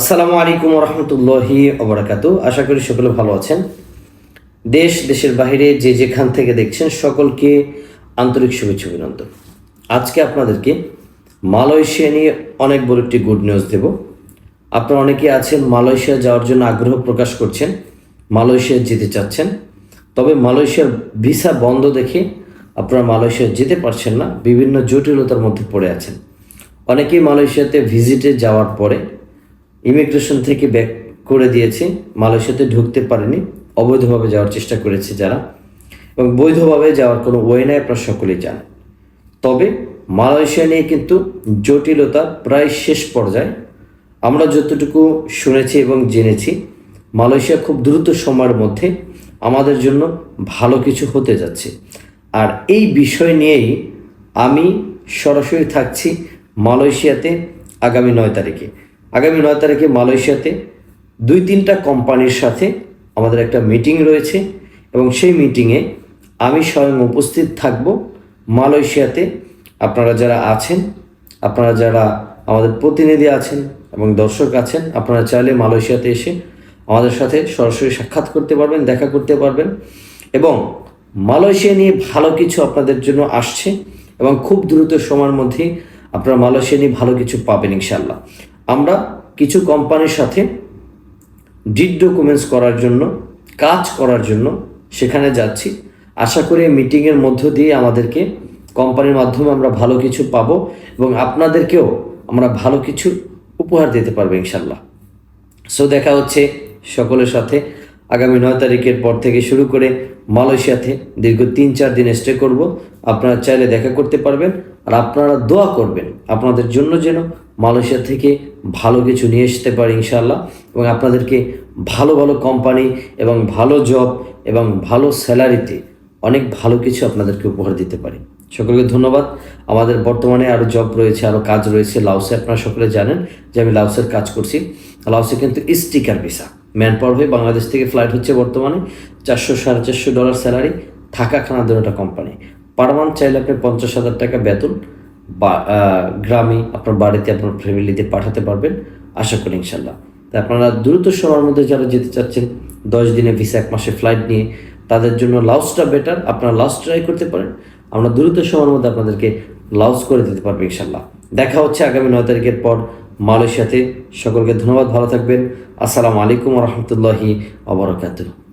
আসসালামু আলাইকুম রহমতুল্লাহি অবরাকাতু আশা করি সকলে ভালো আছেন। দেশ, দেশের বাইরে যে যেখান থেকে দেখছেন সকলকে আন্তরিক শুভেচ্ছা অভিনন্দন। আজকে আপনাদেরকে মালয়েশিয়া নিয়ে অনেক বড় একটি গুড নিউজ দেব। আপনারা অনেকে আছেন, মালয়েশিয়া যাওয়ার জন্য আগ্রহ প্রকাশ করছেন, মালয়েশিয়া যেতে চাচ্ছেন। তবে মালয়েশিয়ার ভিসা বন্ধ দেখে আপনারা মালয়েশিয়া যেতে পারছেন না, বিভিন্ন জটিলতার মধ্যে পড়ে আছেন। অনেকেই মালয়েশিয়াতে ভিজিটে যাওয়ার পরে ইমিগ্রেশন থেকে ব্যাক করে দিয়েছে। মালয়েশিয়াতে ঢুকতে পারেনি। অবৈধভাবে যাওয়ার চেষ্টা করেছে যারা। এবং বৈধভাবে যাওয়ার কোনো ওয়ে নাই, আপনারা সকলেই জানেন। তবে মালয়েশিয়া নিয়ে কিন্তু জটিলতা প্রায় শেষ পর্যায়ে। আমরা যতটুকু শুনেছি এবং জেনেছি, মালয়েশিয়া খুব দ্রুত সময়ের মধ্যে আমাদের জন্য ভালো কিছু হতে যাচ্ছে। আর এই বিষয় নিয়েই আমি সরাসরি থাকছি মালয়েশিয়াতে আগামী নয় তারিখে। আগামী নয় তারিখে মালয়েশিয়াতে দুই তিনটা কোম্পানির সাথে আমাদের একটা মিটিং রয়েছে এবং সেই মিটিংয়ে আমি স্বয়ং উপস্থিত থাকব মালয়েশিয়াতে। আপনারা যারা আছেন, আপনারা যারা আমাদের প্রতিনিধি আছেন এবং দর্শক আছেন, আপনারা চাইলে মালয়েশিয়াতে এসে আমাদের সাথে সরাসরি সাক্ষাৎ করতে পারবেন, দেখা করতে পারবেন এবং মালয়েশিয়া নিয়ে ভালো কিছু আপনাদের জন্য আসছে এবং খুব দ্রুত সময়ের মধ্যেই আপনারা মালয়েশিয়া নিয়ে ভালো কিছু পাবেন ইনশাল্লাহ আমরা কিছু কোম্পানির সাথে ডিড ডকুমেন্টস করার জন্য, কাজ করার জন্য সেখানে যাচ্ছি। আশা করি মিটিংয়ের মধ্য দিয়ে আমাদেরকে কোম্পানির মাধ্যমে আমরা ভালো কিছু পাবো এবং আপনাদেরকেও আমরা ভালো কিছু উপহার দিতে পারব ইনশাল্লাহ সো দেখা হচ্ছে সকলের সাথে আগামী নয় তারিখের পর থেকে শুরু করে মালয়েশিয়াতে দীর্ঘ তিন চার দিন স্টে করব। আপনারা চাইলে দেখা করতে পারবেন। আর আপনারা দোয়া করবেন আপনাদের জন্য যেন মালয়েশিয়া থেকে ভালো কিছু নিয়ে আসতে পারি ইনশাল্লাহ এবং আপনাদেরকে ভালো ভালো কোম্পানি এবং ভালো জব এবং ভালো স্যালারিতে অনেক ভালো কিছু আপনাদেরকে উপহার দিতে পারি। সকলকে ধন্যবাদ। আমাদের বর্তমানে আরও জব রয়েছে আরও কাজ রয়েছে লাউসে আপনারা সকলে জানেন যে আমি লাউসের কাজ করছি। লাউসে কিন্তু স্টিকার ভিসা। ম্যান পাওয়ার হয়ে বাংলাদেশ থেকে ফ্লাইট হচ্ছে বর্তমানে চারশো সাড়ে চারশো ডলার স্যালারি থাকা খানা দেওয়া একটা কোম্পানি। পার মান্থ চাইলে আপনি পঞ্চাশ হাজার টাকা বেতন বা গ্রামে আপনার বাড়িতে আপনার ফ্যামিলিতে পাঠাতে পারবেন। আশা করি ইনশাল্লাহ তাই আপনারা দ্রুত সময়ের মধ্যে যারা যেতে চাচ্ছেন, দশ দিনে ভিসা এক মাসে ফ্লাইট নিয়ে, তাদের জন্য লাউসটা বেটার আপনারা লাউস ট্রাই করতে পারেন। আমরা দ্রুত সময়ের মধ্যে আপনাদেরকে লাউস করে দিতে পারব ইনশাল্লাহ দেখা হচ্ছে আগামী নয় তারিখের পর মালয়েশিয়াতে। সকলকে ধন্যবাদ, ভালো থাকবেন। আসসালামু আলাইকুম রহমতুল্লাহি আবরকাতুহ